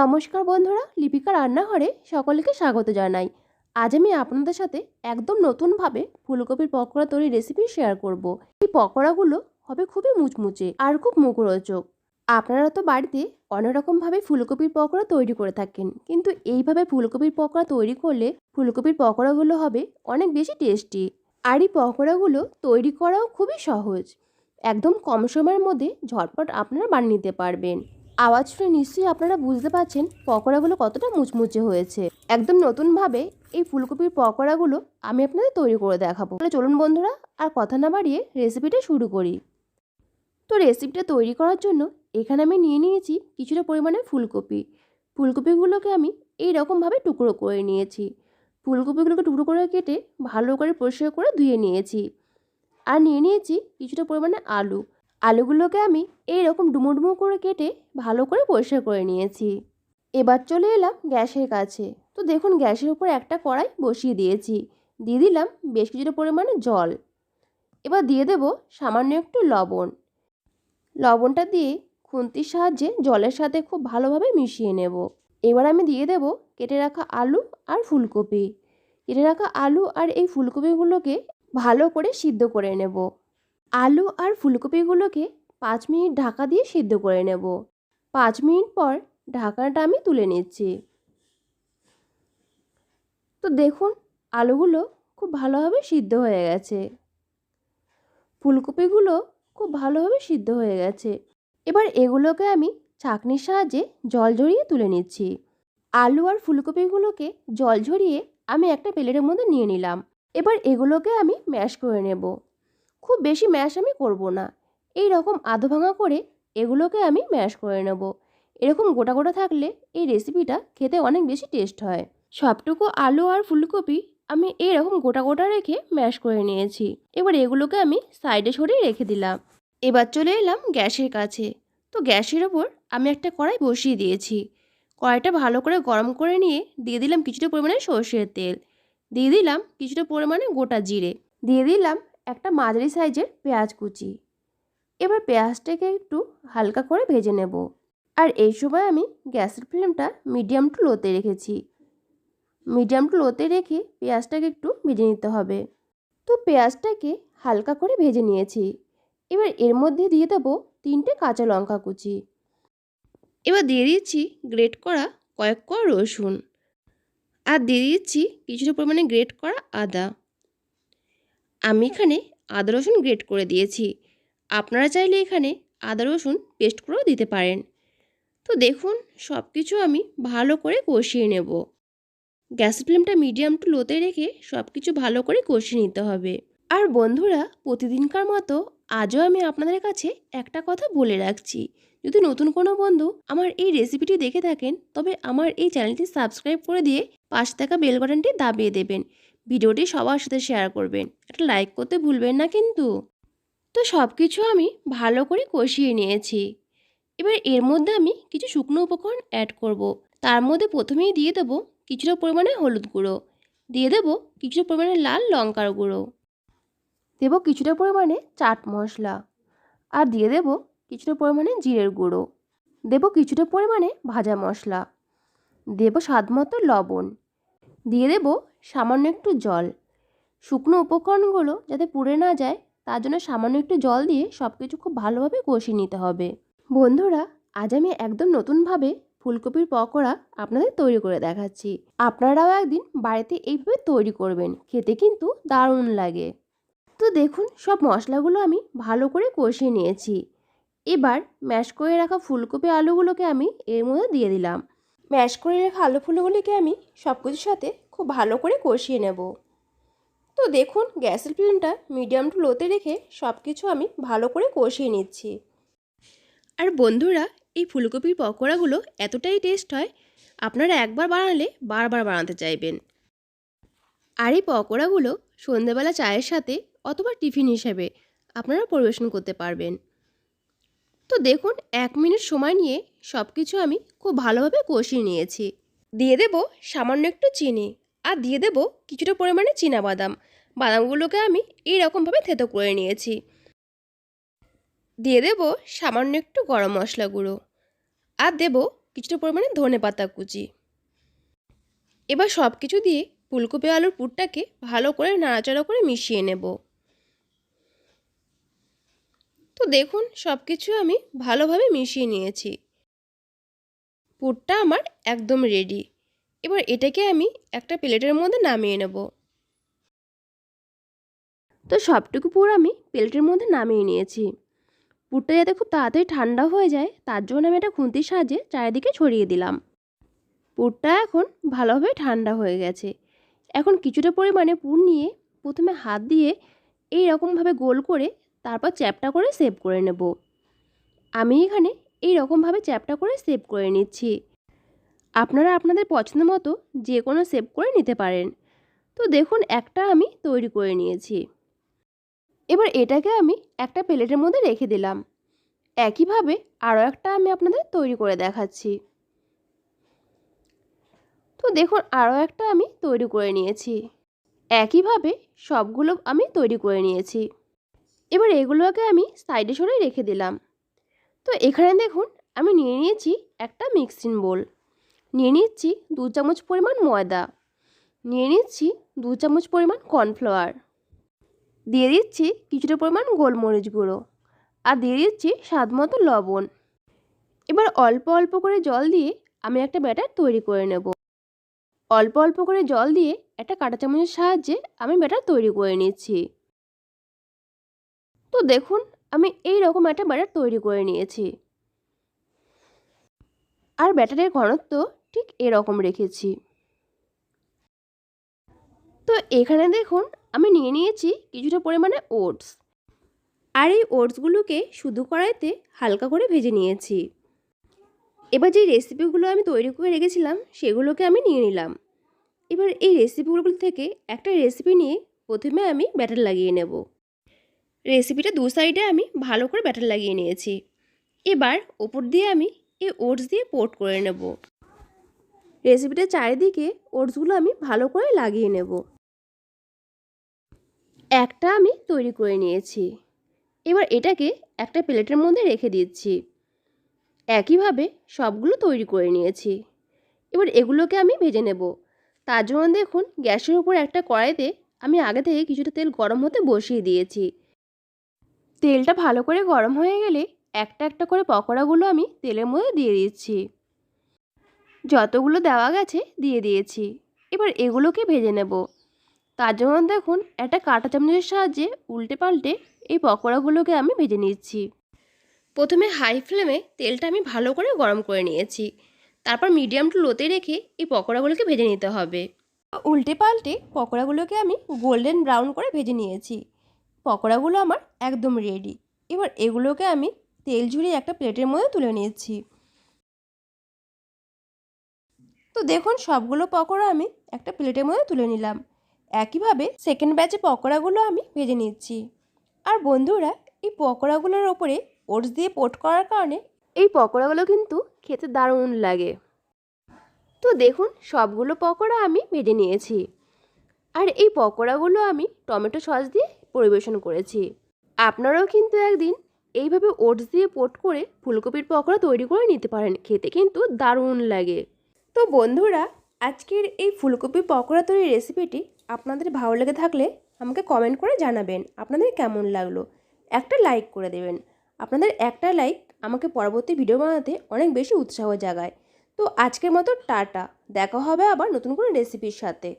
নমস্কার বন্ধুরা, লিপিকা রান্নাঘরে সকলকে স্বাগত জানাই। আজ আমি আপনাদের সাথে একদম নতুনভাবে ফুলকপির পকোড়া তৈরির রেসিপি শেয়ার করব। এই পকোড়াগুলো হবে খুবই মুচমুচে আর খুব মুখরোচক। আপনারা তো বাড়িতে অনেক রকমভাবে ফুলকপির পকোড়া তৈরি করে থাকেন, কিন্তু এইভাবে ফুলকপির পকোড়া তৈরি করলে ফুলকপির পকোড়াগুলো হবে অনেক বেশি টেস্টি আর এই পকোড়াগুলো তৈরি করাও খুবই সহজ। একদম কম সময়ের মধ্যে ঝটপট আপনারা বানিয়ে নিতে পারবেন। আওয়াজ শুনে নিশ্চয়ই আপনারা বুঝতে পারছেন পকোড়াগুলো কতটা মুচমুচে হয়েছে। একদম নতুনভাবে এই ফুলকপির পকোড়াগুলো আমি আপনাদের তৈরি করে দেখাবো। তাহলে চলুন বন্ধুরা, আর কথা না বাড়িয়ে রেসিপিটা শুরু করি। তো রেসিপিটা তৈরি করার জন্য এখানে আমি নিয়ে নিয়েছি কিছুটা পরিমাণে ফুলকপি। ফুলকপিগুলোকে আমি এই রকমভাবে টুকরো করে নিয়েছি। ফুলকপিগুলোকে টুকরো করে কেটে ভালো করে পরিষ্কার করে ধুয়ে নিয়েছি। আর নিয়ে নিয়েছি কিছুটা পরিমাণে আলু। আলুগুলোকে আমি এই রকম ডুমো ডুমো করে কেটে ভালো করে পরিষ্কার করে নিয়েছি। এবার চলে এলাম গ্যাসের কাছে। তো দেখুন, গ্যাসের উপর একটা কড়াই বসিয়ে দিয়েছি। দিয়ে দিলাম বেশ কিছুটা পরিমাণে জল। এবার দিয়ে দেব সামান্য একটু লবণ। লবণটা দিয়ে খুন্তির সাহায্যে জলের সাথে খুব ভালোভাবে মিশিয়ে নেব। এবার আমি দিয়ে দেব কেটে রাখা আলু আর ফুলকপি। কেটে রাখা আলু আর এই ফুলকপিগুলোকে ভালো করে সিদ্ধ করে নেব। আলু আর ফুলকপিগুলোকে পাঁচ মিনিট ঢাকা দিয়ে সিদ্ধ করে নেব। পাঁচ মিনিট পর ঢাকাটা আমি তুলে নিচ্ছি। তো দেখুন, আলুগুলো খুব ভালোভাবে সিদ্ধ হয়ে গেছে। ফুলকপিগুলো খুব ভালোভাবে সিদ্ধ হয়ে গেছে। এবার এগুলোকে আমি ছাঁকনির সাহায্যে জল ঝরিয়ে তুলে নিচ্ছি। আলু আর ফুলকপিগুলোকে জল ঝরিয়ে আমি একটা প্লেটের মধ্যে নিয়ে নিলাম। এবার এগুলোকে আমি ম্যাশ করে নেব। খুব বেশি ম্যাশ আমি করব না। এই রকম আধো ভাঙা করে এগুলোকে আমি ম্যাশ করে নেব। এরকম গোটা গোটা থাকলে এই রেসিপিটা খেতে অনেক বেশি টেস্ট হয়। সবটুকু আলু আর ফুলকপি আমি এইরকম গোটা গোটা রেখে ম্যাশ করে নিয়েছি। এবার এগুলোকে আমি সাইডে সরিয়ে রেখে দিলাম। এবার চলে এলাম গ্যাসের কাছে। তো গ্যাসের ওপর আমি একটা কড়াই বসিয়ে দিয়েছি। কড়াইটা ভালো করে গরম করে নিয়ে দিয়ে দিলাম কিছুটা পরিমাণে সর্ষের তেল। দিয়ে দিলাম কিছুটা পরিমাণে গোটা জিরে। দিয়ে দিলাম একটা মাঝারি সাইজের পেঁয়াজ কুচি। এবার পেঁয়াজটাকে একটু হালকা করে ভেজে নেব। আর এই সময় আমি গ্যাসের ফ্লেমটা মিডিয়াম টু লোতে রেখেছি। মিডিয়াম টু লোতে রেখে পেঁয়াজটাকে একটু ভেজে নিতে হবে। তো পেঁয়াজটাকে হালকা করে ভেজে নিয়েছি। এবার এর মধ্যে দিয়ে দেবো তিনটে কাঁচা লঙ্কা কুচি। এবার দিয়ে দিচ্ছি গ্রেট করা কয়েক কোয়া রসুন। আর দিয়ে দিচ্ছি কিছুটা পরিমাণে গ্রেট করা আদা। আমি এখানে আদা রসুন গ্রেট করে দিয়েছি। আপনারা চাইলে এখানে আদা রসুন পেস্ট করেও দিতে পারেন। তো দেখুন সব কিছু আমি ভালো করে কষিয়ে নেব। গ্যাস ফ্লেমটা মিডিয়াম টু লোতে রেখে সব কিছু ভালো করে কষিয়ে নিতে হবে। আর বন্ধুরা, প্রতিদিনকার মতো আজও আমি আপনাদের কাছে একটা কথা বলে রাখছি। যদি নতুন কোনো বন্ধু আমার এই রেসিপিটি দেখে থাকেন, তবে আমার এই চ্যানেলটি সাবস্ক্রাইব করে দিয়ে পাশে থাকা বেল বাটনটি দাবিয়ে দেবেন। ভিডিওটি সবার সাথে শেয়ার করবেন। একটা লাইক করতে ভুলবেন না কিন্তু। তো সব কিছু আমি ভালো করে কষিয়ে নিয়েছি। এবার এর মধ্যে আমি কিছু শুকনো উপকরণ অ্যাড করব। তার মধ্যে প্রথমেই দিয়ে দেবো কিছুটা পরিমাণে হলুদ গুঁড়ো। দিয়ে দেবো কিছুটা পরিমাণে লাল লঙ্কার গুঁড়ো। দেবো কিছুটা পরিমাণে চাট মশলা। আর দিয়ে দেবো কিছুটা পরিমাণে জিরের গুঁড়ো। দেবো কিছুটা পরিমাণে ভাজা মশলা। দেবো স্বাদ মতো লবণ। দিয়ে দেবো সামান্য একটু জল। শুকনো উপকরণগুলো যাতে পুড়ে না যায়, তার জন্য সামান্য একটু জল দিয়ে সব কিছু খুব ভালোভাবে কষিয়ে নিতে হবে। বন্ধুরা, আজ আমি একদম নতুনভাবে ফুলকপির পকোড়া আপনাদের তৈরি করে দেখাচ্ছি। আপনারাও একদিন বাড়িতে এইভাবে তৈরি করবেন, খেতে কিন্তু দারুণ লাগে। তো দেখুন, সব মশলাগুলো আমি ভালো করে কষিয়ে নিয়েছি। এবার ম্যাশ করে রাখা ফুলকপি আলুগুলোকে আমি এর মধ্যে দিয়ে দিলাম। ম্যাশ করে রাখা আলু ফুলগুলিকে আমি সব কিছুর সাথে খুব ভালো করে কষিয়ে নেব। তো দেখুন, গ্যাসের ফ্লেমটা মিডিয়াম টু লোতে রেখে সব কিছু আমি ভালো করে কষিয়ে নিচ্ছি। আর বন্ধুরা, এই ফুলকপির পকোড়াগুলো এতটাই টেস্ট হয়, আপনারা একবার বানালে বারবার বানাতে চাইবেন। আর এই পকোড়াগুলো সন্ধেবেলা চায়ের সাথে অথবা টিফিন হিসেবে আপনারা পরিবেশন করতে পারবেন। তো দেখুন, এক মিনিট সময় নিয়ে সব কিছু আমি খুব ভালোভাবে কষিয়ে নিয়েছি। দিয়ে দেব সামান্য একটু চিনি। আর দিয়ে দেব কিছুটা পরিমাণে বাদাম বাদামগুলোকে আমি এইরকমভাবে থেতো করে নিয়েছি। দিয়ে দেব সামান্য একটু গরম মশলা গুঁড়ো। আর দেব কিছুটা পরিমাণে ধনে পাতা কুচি। এবার সব কিছু দিয়ে ফুলকপি আলুর পুরটাকে ভালো করে নাড়াচাড়া করে মিশিয়ে নেব। তো দেখুন সব কিছু আমি ভালোভাবে মিশিয়ে নিয়েছি। পুরটা আমার একদম রেডি এবার এটাকে আমি একটা প্লেটের মধ্যে নামিয়ে নেব। তো সবটুকু পুর আমি প্লেটের মধ্যে নামিয়ে নিয়েছি। পুরটা যাতে খুব তাড়াতাড়ি ঠান্ডা হয়ে যায়, তার জন্য আমি একটা খুন্তির সাহায্যে চারিদিকে ছড়িয়ে দিলাম। পুরটা এখন ভালোভাবে ঠান্ডা হয়ে গেছে। এখন কিছুটা পরিমাণে পুর নিয়ে প্রথমে হাত দিয়ে এই রকমভাবে গোল করে তারপর চ্যাপটা করে সেভ করে নেব। আমি এখানে এই রকমভাবে চ্যাপটা করে সেভ করে নিচ্ছি। আপনারা আপনাদের পছন্দ মতো যে কোনো সেভ করে নিতে পারেন। তো দেখুন, একটা আমি তৈরি করে নিয়েছি। এবার এটাকে আমি একটা প্লেটের মধ্যে রেখে দিলাম। একইভাবে আরও একটা আমি আপনাদের তৈরি করে দেখাচ্ছি। তো দেখুন, আরও একটা আমি তৈরি করে নিয়েছি। একইভাবে সবগুলো আমি তৈরি করে নিয়েছি। এবার এগুলোকে আমি সাইডে সরে রেখে দিলাম। তো এখানে দেখুন, আমি নিয়ে নিয়েছি একটা মিক্সিং বোল নিয়ে নিচ্ছি দু চামচ পরিমাণ ময়দা। নিয়ে নিচ্ছি দু চামচ পরিমাণ কর্নফ্লাওয়ার দিয়ে দিচ্ছি কিছুটা পরিমাণ গোলমরিচ গুঁড়ো আর দিয়ে দিচ্ছি স্বাদ মতো লবণ। এবার অল্প অল্প করে জল দিয়ে আমি একটা ব্যাটার তৈরি করে নেব। অল্প অল্প করে জল দিয়ে একটা কাঁটা চামচের সাহায্যে আমি ব্যাটার তৈরি করে নিচ্ছি। তো দেখুন, আমি এই রকম একটা ব্যাটার তৈরি করে নিয়েছি। আর ব্যাটারের ঘনত্ব ঠিক এরকম রেখেছি। তো এখানে দেখুন, আমি নিয়ে নিয়েছি কিছুটা পরিমাণে ওটস। আর এই ওটসগুলোকে শুধু কড়াইতে হালকা করে ভেজে নিয়েছি। এবার যে রেসিপিগুলো আমি তৈরি করে রেখেছিলাম, সেগুলোকে আমি নিয়ে নিলাম। এবার এই রেসিপিগুলো থেকে একটা রেসিপি নিয়ে প্রথমে আমি ব্যাটার লাগিয়ে নেব। রেসিপিটা দু সাইডে আমি ভালো করে ব্যাটার লাগিয়ে নিয়েছি। এবার ওপর দিয়ে আমি এই ওটস দিয়ে পোট করে নেব। রেসিপিটার চারিদিকে ওটসগুলো আমি ভালো করে লাগিয়ে নেব। একটা আমি তৈরি করে নিয়েছি। এবার এটাকে একটা প্লেটের মধ্যে রেখে দিচ্ছি। একইভাবে সবগুলো তৈরি করে নিয়েছি। এবার এগুলোকে আমি ভেজে নেব। তার জন্য দেখুন, গ্যাসের উপর একটা কড়াইতে আমি আগে থেকে কিছুটা তেল গরম হতে বসিয়ে দিয়েছি। তেলটা ভালো করে গরম হয়ে গেলে একটা একটা করে পকোড়াগুলো আমি তেলের মধ্যে দিয়ে দিচ্ছি। যতগুলো দেওয়া গেছে দিয়ে দিয়েছি। এবার এগুলোকে ভেজে নেব। তার জন্য দেখুন, একটা কাঁটা চামচের সাহায্যে উল্টে পাল্টে এই পকোড়াগুলোকে আমি ভেজে নিচ্ছি। প্রথমে হাই ফ্লেমে তেলটা আমি ভালো করে গরম করে নিয়েছি। তারপর মিডিয়াম টু লোতে রেখে এই পকোড়াগুলোকে ভেজে নিতে হবে। উল্টে পাল্টে পকোড়াগুলোকে আমি গোল্ডেন ব্রাউন করে ভেজে নিয়েছি। পকোড়াগুলো আমার একদম রেডি। এবার এগুলোকে আমি তেল ঝুরিয়ে একটা প্লেটের মধ্যে তুলে নিয়েছি তো দেখুন, সবগুলো পকোড়া আমি একটা প্লেটের মধ্যে তুলে নিলাম। একইভাবে সেকেন্ড ব্যাচে পকোড়াগুলো আমি ভেজে নিচ্ছি। আর বন্ধুরা, এই পকোড়াগুলোর ওপরে ওটস দিয়ে পোট করার কারণে এই পকোড়াগুলো কিন্তু খেতে দারুণ লাগে। তো দেখুন, সবগুলো পকোড়া আমি ভেজে নিয়েছি। আর এই পকোড়াগুলো আমি টমেটো সস দিয়ে পরিবেশন করেছি। আপনারাও কিন্তু একদিন এইভাবে ওটস দিয়ে পোট করে ফুলকপির পকোড়া তৈরি করে নিতে পারেন। খেতে কিন্তু দারুণ লাগে। তো বন্ধুরা, আজকের এই ফুলকপি পকোড়া তৈরির রেসিপিটি আপনাদের ভালো লেগে থাকলে আমাকে কমেন্ট করে জানাবেন আপনাদের কেমন লাগল। একটা লাইক করে দেবেন। আপনাদের একটা লাইক আমাকে পরবর্তী ভিডিও বানাতে অনেক বেশি উৎসাহ জাগায়। তো আজকের মতো টাটা। দেখা হবে আবার নতুন কোনো রেসিপির সাথে।